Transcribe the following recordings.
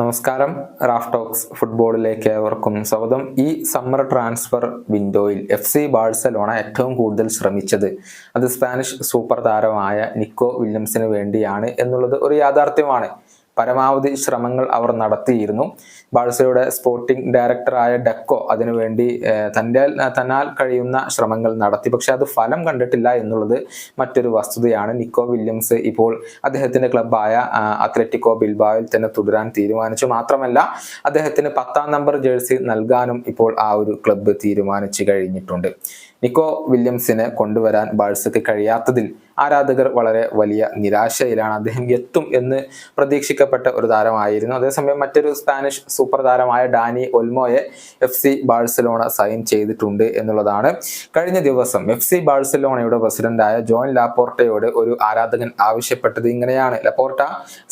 നമസ്കാരം. Raf talks ഫുട്ബോളിലേക്ക് ഏവർക്കും സ്വാഗതം. ഈ സമ്മർ ട്രാൻസ്ഫർ വിൻഡോയിൽ എഫ് സി ബാഴ്സലോണ ഏറ്റവും കൂടുതൽ ശ്രമിച്ചത് അത് സ്പാനിഷ് സൂപ്പർ താരമായ നിക്കോ വില്യംസിന് വേണ്ടിയാണ് എന്നുള്ളത് ഒരു യാഥാർത്ഥ്യമാണ്. പരമാവധി ശ്രമങ്ങൾ അവർ നടത്തിയിരുന്നു. ബാഴ്സയുടെ സ്പോർട്ടിംഗ് ഡയറക്ടറായ ഡെക്കോ അതിനുവേണ്ടി തന്റെ തന്നാൽ കഴിയുന്ന ശ്രമങ്ങൾ നടത്തി. പക്ഷെ അത് ഫലം കണ്ടിട്ടില്ല എന്നുള്ളത് മറ്റൊരു വസ്തുതയാണ്. നിക്കോ വില്യംസ് ഇപ്പോൾ അദ്ദേഹത്തിന്റെ ക്ലബായ ആ, അത്ലറ്റിക്കോ ബിൽബായിൽ തന്നെ തുടരാൻ തീരുമാനിച്ചു. മാത്രമല്ല അദ്ദേഹത്തിന് പത്താം നമ്പർ ജേഴ്സി നൽകാനും ഇപ്പോൾ ആ ഒരു ക്ലബ്ബ് തീരുമാനിച്ചു കഴിഞ്ഞിട്ടുണ്ട്. നിക്കോ വില്യംസിനെ കൊണ്ടുവരാൻ ബാഴ്സയ്ക്ക് കഴിയാത്തതിൽ ആരാധകർ വളരെ വലിയ നിരാശയിലാണ്. അദ്ദേഹം എത്തും എന്ന് പ്രതീക്ഷിക്കപ്പെട്ട ഒരു താരമായിരുന്നു. അതേസമയം മറ്റൊരു സ്പാനിഷ് സൂപ്പർ താരമായ ഡാനി ഒൽമോയെ എഫ് സി ബാഴ്സലോണ സൈൻ ചെയ്തിട്ടുണ്ട് എന്നുള്ളതാണ്. കഴിഞ്ഞ ദിവസം എഫ് സി ബാഴ്സലോണയുടെ പ്രസിഡന്റായ ജോൺ ലാപ്പോർട്ടയോട് ഒരു ആരാധകൻ ആവശ്യപ്പെട്ടത് ഇങ്ങനെയാണ്. Laporta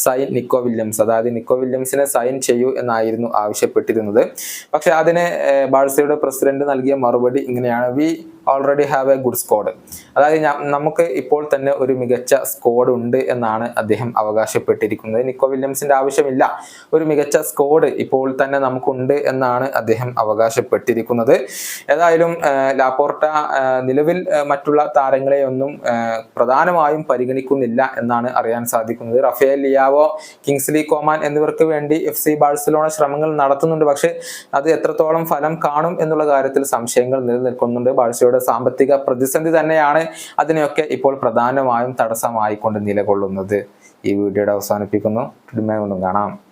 sign Nico Williams. അതായത് നിക്കോ വില്യംസിനെ സൈൻ ചെയ്യൂ എന്നായിരുന്നു ആവശ്യപ്പെട്ടിരുന്നത്. പക്ഷെ അതിന് ബാഴ്സയുടെ പ്രസിഡന്റ് നൽകിയ മറുപടി ഇങ്ങനെയാണ്. We already have a good squad അതായത് നമുക്ക് ഇപ്പോൾ തന്നെ ഒരു മികച്ച സ്കോഡ് ഉണ്ട് എന്നാണ് അദ്ദേഹം അവകാശപ്പെട്ടിരിക്കുന്നത്. നിക്കോ വില്യംസിന്റെ ആവശ്യമില്ല. ഒരു മികച്ച സ്കോഡ് ഇപ്പോൾ തന്നെ നമുക്കുണ്ട് എന്നാണ് അദ്ദേഹം അവകാശപ്പെട്ടിരിക്കുന്നത്. ഏതായാലും ലാപ്പോർട്ട നിലവിൽ മറ്റുള്ള താരങ്ങളെയൊന്നും പ്രധാനമായും പരിഗണിക്കുന്നില്ല എന്നാണ് അറിയാൻ സാധിക്കുന്നത്. റഫേൽ ലിയാവോ കിങ്സ്ലി കോമാൻ എന്നിവർക്ക് വേണ്ടി എഫ് സി ബാഴ്സലോണ ശ്രമങ്ങൾ നടത്തുന്നുണ്ട്. പക്ഷെ അത് എത്രത്തോളം ഫലം കാണും എന്നുള്ള കാര്യത്തിൽ സംശയങ്ങൾ നിലനിൽക്കുന്നുണ്ട്. ബാഴ്സയുടെ സാമ്പത്തിക പ്രതിസന്ധി തന്നെയാണ് അതിനെയൊക്കെ ഇപ്പോൾ പ്രധാനമായും തടസ്സമായിക്കൊണ്ട് നിലകൊള്ളുന്നത്. ഈ വീഡിയോയുടെ അവസാനിപ്പിക്കുന്നു. കാണാം.